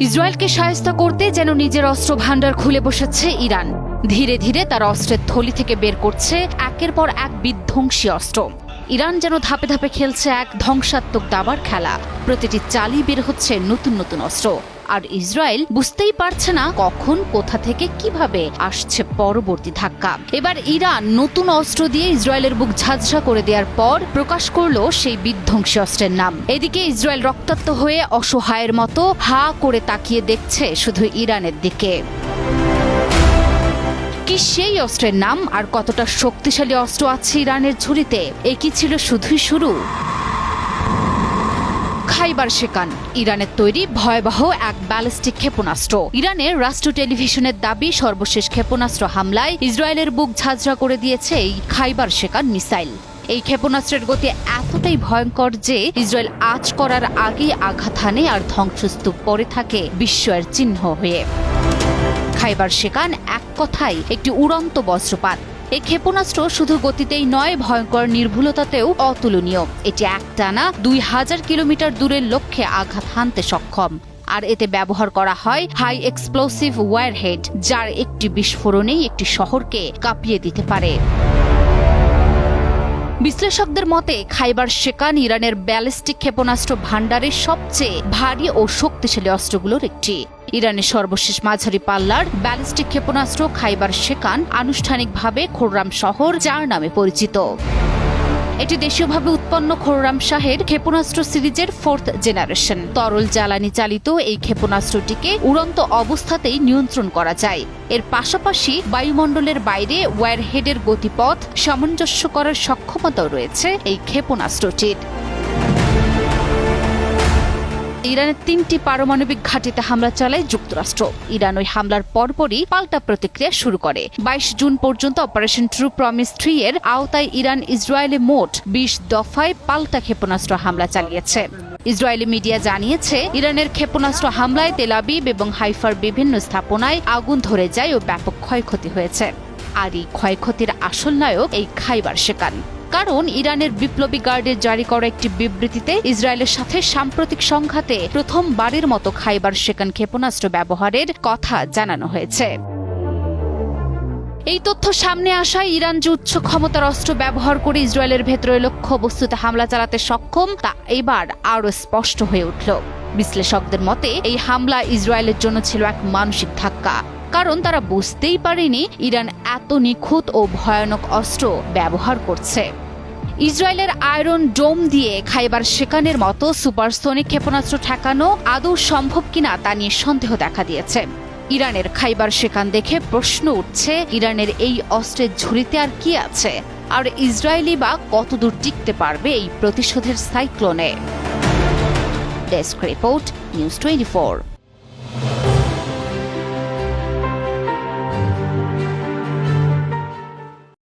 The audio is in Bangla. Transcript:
ইসরায়েলকে সায়স্তা করতে যেন নিজের অস্ত্র ভাণ্ডার খুলে বসেছে ইরান। ধীরে ধীরে তার অস্ত্রের থলি থেকে বের করছে একের পর এক বিধ্বংসী অস্ত্র। ইরান যেন ধাপে ধাপে খেলছে এক ধ্বংসাত্মক দাবার খেলা। প্রতিটি চালই বের হচ্ছে নতুন নতুন অস্ত্র। আর ইসরায়েল বুঝতেই পারছে না কখন, কোথা থেকে, কীভাবে আসছে পরবর্তী ধাক্কা। এবার ইরান নতুন অস্ত্র দিয়ে ইসরায়েলের বুক ঝাঁঝরা করে দেওয়ার পর প্রকাশ করল সেই বিধ্বংসী অস্ত্রের নাম। এদিকে ইসরায়েল রক্তাক্ত হয়ে অসহায়ের মতো হা করে তাকিয়ে দেখছে শুধু ইরানের দিকে। কি সেই অস্ত্রের নাম আর কতটা শক্তিশালী অস্ত্র আছে ইরানের ঝুড়িতে? এ কি ছিল শুধুই শুরু? খাইবার শেখান ইরানের তৈরি ভয়াবহ এক ব্যালিস্টিক ক্ষেপণাস্ত্র। ইরানের রাষ্ট্র টেলিভিশনের দাবি, সর্বশেষ ক্ষেপণাস্ত্র হামলায় ইসরায়েলের বুক ঝাঁঝরা করে দিয়েছে এই খাইবার শেখান মিসাইল। এই ক্ষেপণাস্ত্রের গতি এতটাই ভয়ঙ্কর যে ইসরায়েল আজ করার আগেই আঘাত হানে আর ধ্বংসস্তূপ পড়ে থাকে বিস্ময়ের চিহ্ন হয়ে। খাইবার শেখান এক কথায় একটি উড়ন্ত বজ্রপাত। এই ক্ষেপণাস্ত্র শুধু গতিতেই নয়, ভয়ঙ্কর নির্ভুলতাতেও অতুলনীয়। এটি একটানা দুই হাজার কিলোমিটার দূরের লক্ষ্যে আঘাত হানতে সক্ষম। আর এতে ব্যবহার করা হয় হাই এক্সপ্লোসিভ ওয়ারহেড, যার একটি বিস্ফোরণেই একটি শহরকে কাঁপিয়ে দিতে পারে। বিশ্লেষকদের মতে, খাইবার শেখান ইরানের ব্যালিস্টিক ক্ষেপণাস্ত্র ভাণ্ডারের সবচেয়ে ভারী ও শক্তিশালী অস্ত্রগুলোর একটি। ইরানের সর্বশেষ মাঝারি পাল্লার ব্যালিস্টিক ক্ষেপণাস্ত্র খাইবার শেখান আনুষ্ঠানিকভাবে খোররাম শহর, যার নামে পরিচিত। এটি দেশীয়ভাবে উৎপন্ন খোররাম শাহের ক্ষেপণাস্ত্র সিরিজের ফোর্থ জেনারেশন। তরল জ্বালানি চালিত এই ক্ষেপণাস্ত্রটিকে উড়ন্ত অবস্থাতেই নিয়ন্ত্রণ করা যায়। এর পাশাপাশি বায়ুমণ্ডলের বাইরে ওয়ারহেডের গতিপথ সামঞ্জস্য করার সক্ষমতাও রয়েছে এই ক্ষেপণাস্ত্রটির। ইরানের তিনটি পারমাণবিক ঘাঁটিতে হামলা চালায় যুক্তরাষ্ট্র। ইরান ওই হামলার পরপরই পাল্টা প্রতিক্রিয়া শুরু করে। বাইশ জুন পর্যন্ত অপারেশন ট্রু প্রমিস থ্রি এর আওতায় ইরান ইসরায়েলে মোট বিশ দফায় পাল্টা ক্ষেপণাস্ত্র হামলা চালিয়েছে। ইসরায়েলি মিডিয়া জানিয়েছে, ইরানের ক্ষেপণাস্ত্র হামলায় তেলাবিব এবং হাইফার বিভিন্ন স্থাপনায় আগুন ধরে যায় ও ব্যাপক ক্ষয়ক্ষতি হয়েছে। আর এই ক্ষয়ক্ষতির আসল নায়ক এই খাইবার শেকান কারণ ইরানের বিপ্লবী গার্ডের জারি করা একটি বিবৃতিতে ইসরায়েলের সাথে সাম্প্রতিক সংঘাতে প্রথমবারের মতো খাইবার শেকান ক্ষেপণাস্ত্র ব্যবহারের কথা জানানো হয়েছে। এই তথ্য সামনে আসায় ইরান যে উচ্চ ক্ষমতার অস্ত্র ব্যবহার করে ইসরায়েলের ভেতরে লক্ষ্য বস্তুতে হামলা চালাতে সক্ষম, তা এবার আরও স্পষ্ট হয়ে উঠল। বিশ্লেষকদের মতে, এই হামলা ইসরায়েলের জন্য ছিল এক মানসিক ধাক্কা। কারণ তারা বুঝতেই পারেনি ইরান এত নিখুঁত ও ভয়ানক অস্ত্র ব্যবহার করছে। ইসরায়েলের আয়রন ডোম দিয়ে খাইবার শেকানের মতো সুপারসোনিক ক্ষেপণাস্ত্র ঠেকানো আদৌ সম্ভব কিনা তা নিয়ে সন্দেহ দেখা দিয়েছে। ইরানের খাইবার শেকান দেখে প্রশ্ন উঠছে, ইরানের এই অস্ত্রের ঝুড়িতে আর কি আছে? আর ইসরায়েলি বা কতদূর টিকতে পারবে এই প্রতিশোধের সাইক্লোনে? Desk report news twenty